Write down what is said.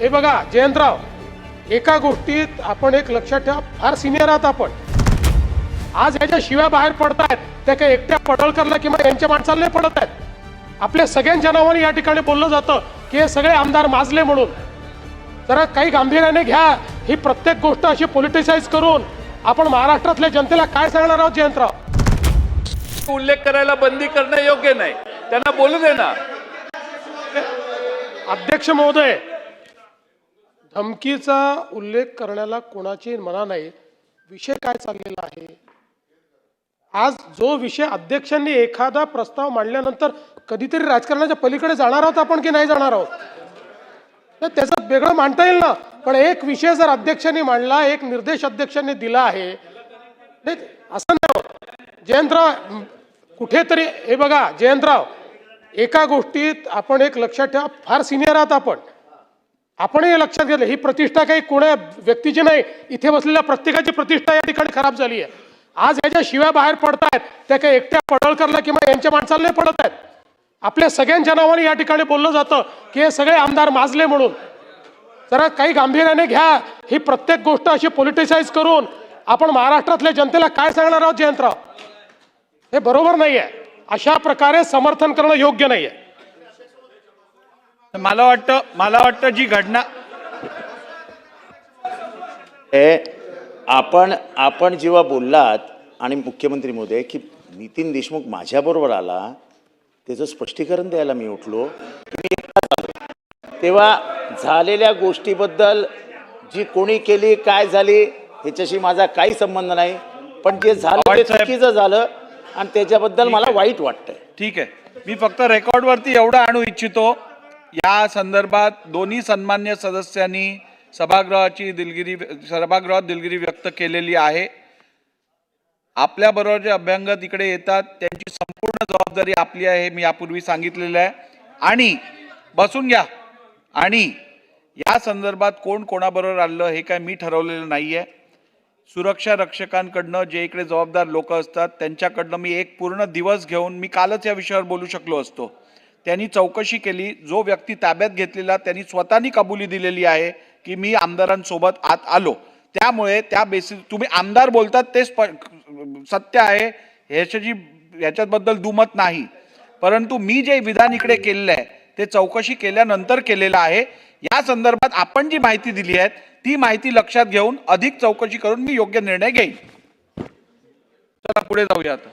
हे बघा जयंतराव एका गोष्टीत आपण एक लक्षात ठेवा फार सिनियर आहात आपण. आज ह्याच्या शिव्या बाहेर पडतायत त्या काही एकट्या पडळकरला किंवा यांच्या माणसाला नाही पडत आहेत. आपल्या सगळ्यांच्या नावाने या ठिकाणी बोललं जातं की हे सगळे आमदार माजले म्हणून. जरा काही गांभीर्याने घ्या ही प्रत्येक गोष्ट अशी पॉलिटिसाइज करून आपण महाराष्ट्रातल्या जनतेला काय सांगणार आहोत जयंतराव? उल्लेख करायला बंदी करणं योग्य नाही. त्यांना बोलू दे ना. अध्यक्ष महोदय धमकीचा उल्लेख करण्याला कोणाची मना नाही. विषय काय चाललेला आहे? आज जो विषय अध्यक्षांनी एखादा प्रस्ताव मांडल्यानंतर कधीतरी राजकारणाच्या पलीकडे जाणार आहोत आपण की नाही जाणार आहोत? त्याचं वेगळं मांडता येईल ना? पण एक विषय जर अध्यक्षांनी मांडला एक निर्देश अध्यक्षांनी दिला आहे नाही असं नाही होत. जयंतराव कुठेतरी हे बघा जयंतराव एका गोष्टीत आपण एक लक्षात ठेवा फार सिनियर आहात आपण. आपण हे लक्षात घेतलं. ही प्रतिष्ठा काही कोण्या व्यक्तीची नाही. इथे बसलेल्या प्रत्येकाची प्रतिष्ठा या ठिकाणी खराब झाली आहे. आज ह्याच्या शिव्या बाहेर पडतायत. त्या काही एकट्या पडळकरला किंवा यांच्या माणसाला नाही पडत आहेत. आपल्या सगळ्यांच्या नावाने या ठिकाणी बोललं जातं की हे सगळे आमदार माजले म्हणून. जरा काही गांभीर्याने घ्या. ही प्रत्येक गोष्ट अशी पॉलिटिसाइज करून आपण महाराष्ट्रातल्या जनतेला काय सांगणार आहोत जयंतराव? हे बरोबर नाही आहे अशा प्रकारे समर्थन करणं योग्य नाही आहे मला वाटतं मला वाटतं जी घटना हे आपण आपण जेव्हा बोललात आणि मुख्यमंत्री महोदय की नितीन देशमुख माझ्याबरोबर आला त्याचं स्पष्टीकरण द्यायला मी उठलो. तेव्हा झालेल्या गोष्टीबद्दल जी कोणी केली काय झाली ह्याच्याशी माझा काही संबंध नाही. पण जे झालं ते. चुकीचं झालं आणि त्याच्याबद्दल मला वाईट वाटतंय. ठीक आहे. मी फक्त रेकॉर्डवरती एवढं आणू इच्छितो. या संदर्भात दोन्ही सन्मान्य सदस्यांनी सभागृहाची दिलगिरी सभागृहात दिलगिरी व्यक्त केलेली आहे. आपल्याबरोबर जे अभ्यंगत इकडे येतात त्यांची संपूर्ण जबाबदारी आपली आहे मी यापूर्वी सांगितलेलं आहे. आणि बसून घ्या. आणि या संदर्भात कोण कोणाबरोबर आलं हे काय मी ठरवलेलं नाही आहे सुरक्षा रक्षकांकडनं जे इकडे जबाबदार लोक असतात त्यांच्याकडनं मी एक पूर्ण दिवस घेऊन मी कालच या विषयावर बोलू शकलो असतो. त्यांनी चौकशी केली. जो व्यक्ती ताब्यात घेतलेला त्यांनी स्वतःनी कबुली दिलेली आहे की मी आमदारांसोबत आत आलो. त्यामुळे त्या बेसिस तुम्ही आमदार बोलतात ते स्प सत्य आहे. ह्याच्याची ह्याच्याबद्दल दुमत नाही. परंतु मी जे विधान इकडे केलेलं आहे ते चौकशी केल्यानंतर केलेलं आहे. या संदर्भात आपण जी माहिती दिली आहे ती माहिती लक्षात घेऊन अधिक चौकशी करून मी योग्य निर्णय घेईन. चला पुढे जाऊया आता.